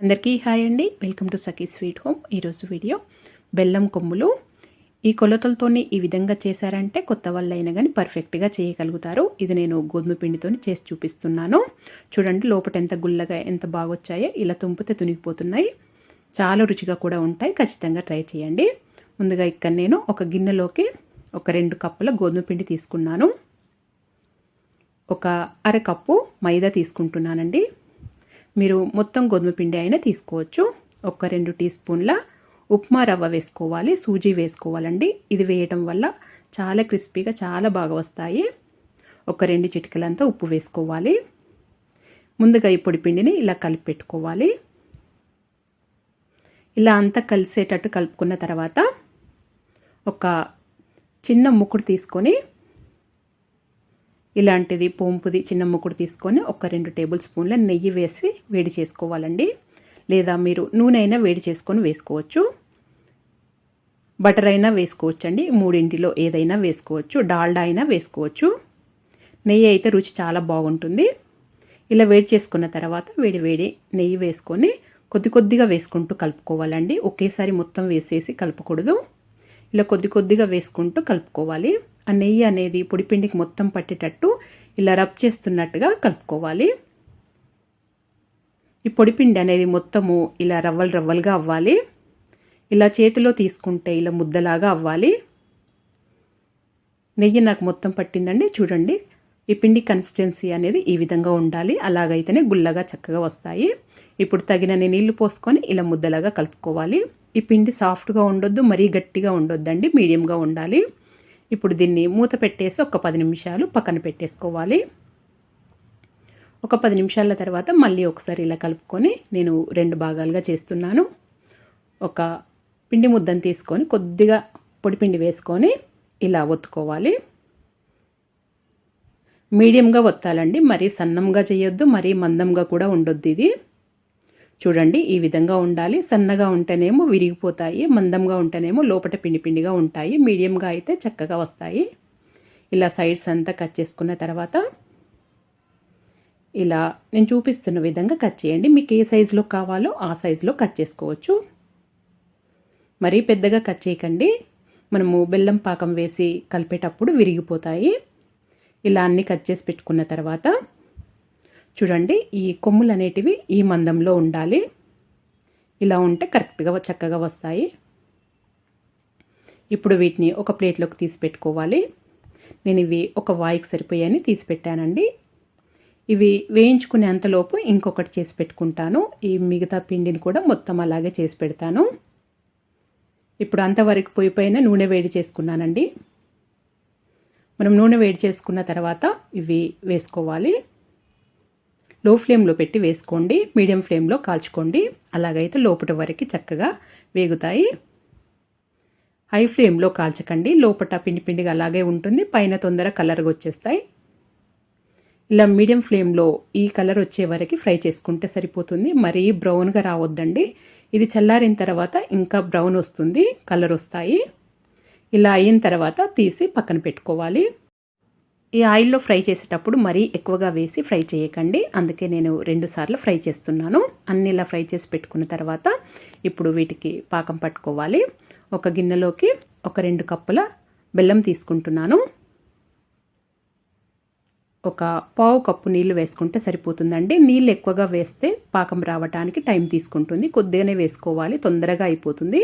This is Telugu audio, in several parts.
అందరికీ హాయ్ అండి. Welcome to Sakhi sweet home ఈరోజు వీడియో బెల్లం కొమ్ములు. ఈ కొలతలతోని ఈ విధంగా చేశారంటే కొత్త వాళ్ళైనా కానీ పర్ఫెక్ట్గా చేయగలుగుతారు. ఇది నేను గోధుమ పిండితో చేసి చూపిస్తున్నాను. చూడండి లోపల ఎంత గుల్లగా ఎంత బాగొచ్చాయో. ఇలా తుంపితే తునిగిపోతున్నాయి. చాలా రుచిగా కూడా ఉంటాయి. ఖచ్చితంగా ట్రై చేయండి. ముందుగా ఇక్కడ నేను ఒక గిన్నెలోకి ఒక రెండు కప్పుల గోధుమ పిండి తీసుకున్నాను. ఒక అర కప్పు మైదా తీసుకుంటున్నానండి. మీరు మొత్తం గోధుమ పిండి అయినా తీసుకోవచ్చు. ఒక రెండు టీ స్పూన్ల ఉప్మా రవ్వ వేసుకోవాలి సూజీ వేసుకోవాలండి. ఇది వేయటం వల్ల చాలా క్రిస్పీగా చాలా బాగా వస్తాయి. ఒక రెండు చిటికలంతా ఉప్పు వేసుకోవాలి. ముందుగా ఈ పొడి పిండిని ఇలా కలిపి పెట్టుకోవాలి. ఇలా అంతా కలిసేటట్టు కలుపుకున్న తర్వాత ఒక చిన్న ముక్కుడు తీసుకొని ఇలాంటిది పోంపుది చిన్న ముక్కుడు తీసుకొని ఒక రెండు టేబుల్ స్పూన్ల నెయ్యి వేసి వేడి చేసుకోవాలండి. లేదా మీరు నూనె అయినా వేడి చేసుకొని వేసుకోవచ్చు. బటర్ అయినా వేసుకోవచ్చు అండి మూడింటిలో ఏదైనా వేసుకోవచ్చు. డాల్డా అయినా వేసుకోవచ్చు. నెయ్యి అయితే రుచి చాలా బాగుంటుంది. ఇలా వేడి చేసుకున్న తర్వాత వేడి వేడి నెయ్యి వేసుకొని కొద్ది కొద్దిగా వేసుకుంటూ కలుపుకోవాలండి. ఒకేసారి మొత్తం వేసేసి కలపకూడదు. ఇలా కొద్ది కొద్దిగా వేసుకుంటూ కలుపుకోవాలి. ఆ నెయ్యి అనేది పొడిపిండికి మొత్తం పట్టేటట్టు ఇలా రబ్ చేస్తున్నట్టుగా కలుపుకోవాలి. ఈ పొడిపిండి అనేది మొత్తము ఇలా రవ్వలు రవ్వలుగా అవ్వాలి. ఇలా చేతిలో తీసుకుంటే ఇలా ముద్దలాగా అవ్వాలి. నెయ్యి నాకు మొత్తం పట్టిందండి. చూడండి. ఈ పిండి కన్సిస్టెన్సీ అనేది ఈ విధంగా ఉండాలి. అలాగైతేనే గుల్లగా చక్కగా వస్తాయి. ఇప్పుడు తగినన్ని నీళ్ళు పోసుకొని ఇలా ముద్దలాగా కలుపుకోవాలి. ఈ పిండి సాఫ్ట్గా ఉండొద్దు మరీ గట్టిగా ఉండొద్దండి మీడియంగా ఉండాలి. ఇప్పుడు దీన్ని మూత పెట్టేసి ఒక పది నిమిషాలు పక్కన పెట్టేసుకోవాలి. ఒక పది నిమిషాల తర్వాత మళ్ళీ ఒకసారి ఇలా కలుపుకొని నేను రెండు భాగాలుగా చేస్తున్నాను. ఒక పిండి ముద్దను తీసుకొని కొద్దిగా పొడిపిండి వేసుకొని ఇలా ఒత్తుకోవాలి. మీడియంగా ఒత్తాలండి మరీ సన్నంగా చేయొద్దు మరీ మందంగా కూడా ఉండొద్దు ఇది. చూడండి ఈ విధంగా ఉండాలి. సన్నగా ఉంటేనేమో విరిగిపోతాయి మందంగా ఉంటేనేమో లోపల పిండి పిండిగా ఉంటాయి మీడియంగా అయితే చక్కగా వస్తాయి. ఇలా సైడ్స్ అంతా కట్ చేసుకున్న తర్వాత ఇలా నేను చూపిస్తున్న విధంగా కట్ చేయండి. మీకు ఏ సైజులో కావాలో ఆ సైజులో కట్ చేసుకోవచ్చు. మరీ పెద్దగా కట్ చేయకండి. మనము బెల్లం పాకం వేసి కలిపేటప్పుడు విరిగిపోతాయి. ఇలా అన్నీ కట్ చేసి పెట్టుకున్న తర్వాత చూడండి ఈ కొమ్ములు అనేటివి ఈ మందంలో ఉండాలి. ఇలా ఉంటే కరెక్ట్గా చక్కగా వస్తాయి. ఇప్పుడు వీటిని ఒక ప్లేట్లోకి తీసి పెట్టుకోవాలి. నేను ఇవి ఒక వాయికి సరిపోయాయని తీసి పెట్టానండి. ఇవి వేయించుకునే అంతలోపు ఇంకొకటి చేసి పెట్టుకుంటాను. ఈ మిగతా పిండిని కూడా మొత్తం అలాగే చేసి పెడతాను. ఇప్పుడు అంతవరకు పోయిపోయిన నూనె వేడి చేసుకున్నానండి. మనం నూనె వేడి చేసుకున్న తర్వాత ఇవి వేసుకోవాలి. లో ఫ్లేమ్లో పెట్టి వేసుకోండి. మీడియం ఫ్లేమ్లో కాల్చుకోండి. అలాగైతే లోపల వరకు చక్కగా వేగుతాయి. హై ఫ్లేమ్లో కాల్చకండి. లోపల పిండి పిండిగా అలాగే ఉంటుంది. పైన తొందర కలర్గా వచ్చేస్తాయి. ఇలా మీడియం ఫ్లేమ్లో ఈ కలర్ వచ్చే వరకు ఫ్రై చేసుకుంటే సరిపోతుంది. మరీ బ్రౌన్గా రావద్దండి. ఇది చల్లారిన తర్వాత ఇంకా బ్రౌన్ వస్తుంది. కలర్ వస్తాయి. ఇలా అయిన తర్వాత తీసి పక్కన పెట్టుకోవాలి. ఈ ఆయిల్లో ఫ్రై చేసేటప్పుడు మరీ ఎక్కువగా వేసి ఫ్రై చేయకండి. అందుకే నేను రెండు సార్లు ఫ్రై చేస్తున్నాను. అన్ని ఇలా ఫ్రై చేసి పెట్టుకున్న తర్వాత ఇప్పుడు వీటికి పాకం పట్టుకోవాలి. ఒక గిన్నెలోకి ఒక రెండు కప్పుల బెల్లం తీసుకుంటున్నాను. ఒక పావు కప్పు నీళ్ళు వేసుకుంటే సరిపోతుందండి. నీళ్ళు ఎక్కువగా వేస్తే పాకం రావడానికి టైం తీసుకుంటుంది. కొద్దిగానే వేసుకోవాలి. తొందరగా అయిపోతుంది.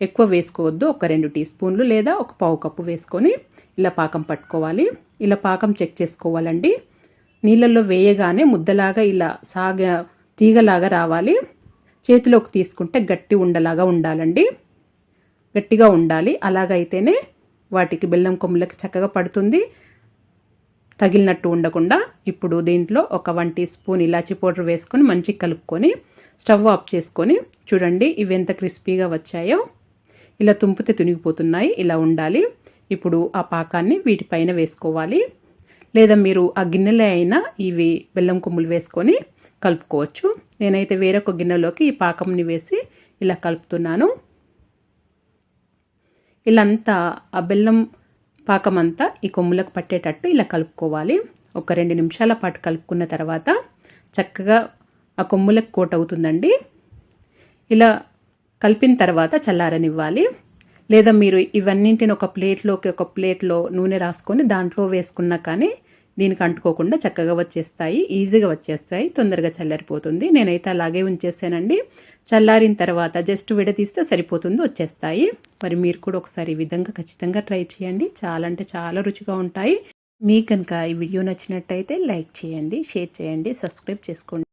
ఎక్కువ వేసుకోవద్దు. ఒక రెండు టీ స్పూన్లు లేదా ఒక పావు కప్పు వేసుకొని ఇలా పాకం పట్టుకోవాలి. ఇలా పాకం చెక్ చేసుకోవాలండి. నీళ్ళల్లో వేయగానే ముద్దలాగా ఇలా సాగ తీగలాగా రావాలి. చేతిలోకి తీసుకుంటే గట్టి ఉండలాగా ఉండాలండి. గట్టిగా ఉండాలి. అలాగైతేనే వాటికి బెల్లం కొమ్ములకి చక్కగా పడుతుంది. తగిలినట్టు ఉండకుండా ఇప్పుడు దీంట్లో ఒక వన్ టీ స్పూన్ ఇలాచి పౌడర్ వేసుకొని మంచిగా కలుపుకొని స్టవ్ ఆఫ్ చేసుకొని చూడండి ఇవి ఎంత క్రిస్పీగా వచ్చాయో. ఇలా తుంపితే తునిగిపోతున్నాయి. ఇలా ఉండాలి. ఇప్పుడు ఆ పాకాన్ని వీటిపైన వేసుకోవాలి. లేదా మీరు ఆ గిన్నెలో అయినా ఇవి బెల్లం కొమ్ములు వేసుకొని కలుపుకోవచ్చు. నేనైతే వేరొక గిన్నెలోకి ఈ పాకంని వేసి ఇలా కలుపుతున్నాను. ఇలా అంతా ఆ బెల్లం పాకం అంతా ఈ కొమ్ములకు పట్టేటట్టు ఇలా కలుపుకోవాలి. ఒక రెండు నిమిషాల పాటు కలుపుకున్న తర్వాత చక్కగా ఆ కొమ్ములకు కోట్ అవుతుందండి. ఇలా కలిపిన తర్వాత చల్లారనివ్వాలి. లేదా మీరు ఇవన్నింటిని ఒక ప్లేట్లోకి ఒక ప్లేట్లో నూనె రాసుకొని దాంట్లో వేసుకున్నా కానీ దీనికి అంటుకోకుండా చక్కగా వచ్చేస్తాయి ఈజీగా వచ్చేస్తాయి తొందరగా చల్లారిపోతుంది. నేనైతే అలాగే ఉంచేసానండి. చల్లారిన తర్వాత జస్ట్ విడదీస్తే సరిపోతుంది వచ్చేస్తాయి. మరి మీరు కూడా ఒకసారి ఈ విధంగా ఖచ్చితంగా ట్రై చేయండి. చాలా అంటే చాలా రుచిగా ఉంటాయి. మీకు కనుక ఈ వీడియో నచ్చినట్టయితే లైక్ చేయండి షేర్ చేయండి సబ్స్క్రైబ్ చేసుకోండి.